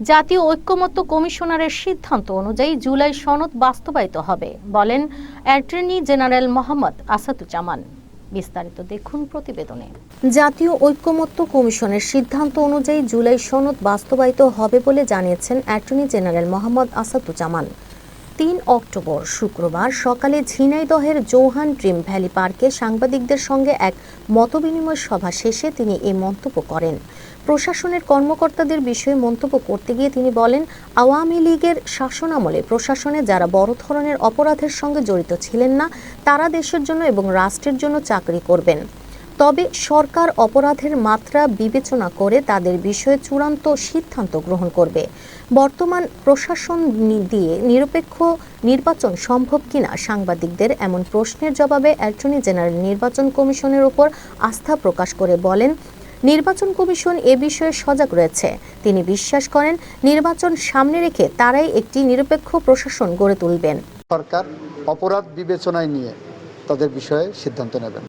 জাতীয় ঐক্যমত্য কমিশনারের সিদ্ধান্ত অনুযায়ী জুলাই সনদ বাস্তবায়িত হবে, বলেন অ্যাটর্নি জেনারেল মোহাম্মদ আসাদুজ্জামান। বিস্তারিত দেখুন প্রতিবেদনে। জাতীয় ঐক্যমত্য কমিশনের সিদ্ধান্ত অনুযায়ী জুলাই সনদ বাস্তবায়িত হবে বলে জানিয়েছেন অ্যাটর্নি জেনারেল মোহাম্মদ আসাদুজ্জামান। তিন অক্টোবর শুক্রবার সকালে ঝিনাইদহের জৌহান ড্রিম ভ্যালি পার্কে সাংবাদিকদের সঙ্গে এক মতবিনিময় সভা শেষে তিনি এ মন্তব্য করেন। প্রশাসনের কর্মকর্তাদের বিষয়ে মন্তব্য করতে গিয়ে তিনি বলেন, আওয়ামী লীগের শাসনামলে প্রশাসনে যারা বড় ধরনের অপরাধের সঙ্গে জড়িত ছিলেন না, তারা দেশের জন্য এবং রাষ্ট্রের জন্য চাকরি করবেন। তবে সরকার অপরাধের মাত্রা বিবেচনা করে তাদের বিষয়ে চূড়ান্ত সিদ্ধান্ত গ্রহণ করবে। বর্তমান প্রশাসন দিয়ে নিরপেক্ষ নির্বাচন সম্ভব কিনা সাংবাদিকদের এমন প্রশ্নের জবাবে অ্যাটর্নি জেনারেল নির্বাচন কমিশনের উপর আস্থা প্রকাশ করে বলেন, নির্বাচন কমিশন এ বিষয়ে সজাগ রয়েছে। তিনি বিশ্বাস করেন, নির্বাচন সামনে রেখে তারাই একটি নিরপেক্ষ প্রশাসন গড়ে তুলবেন। সরকার অপরাধ বিবেচনায় নিয়ে তাদের বিষয়ে সিদ্ধান্ত নেবেন।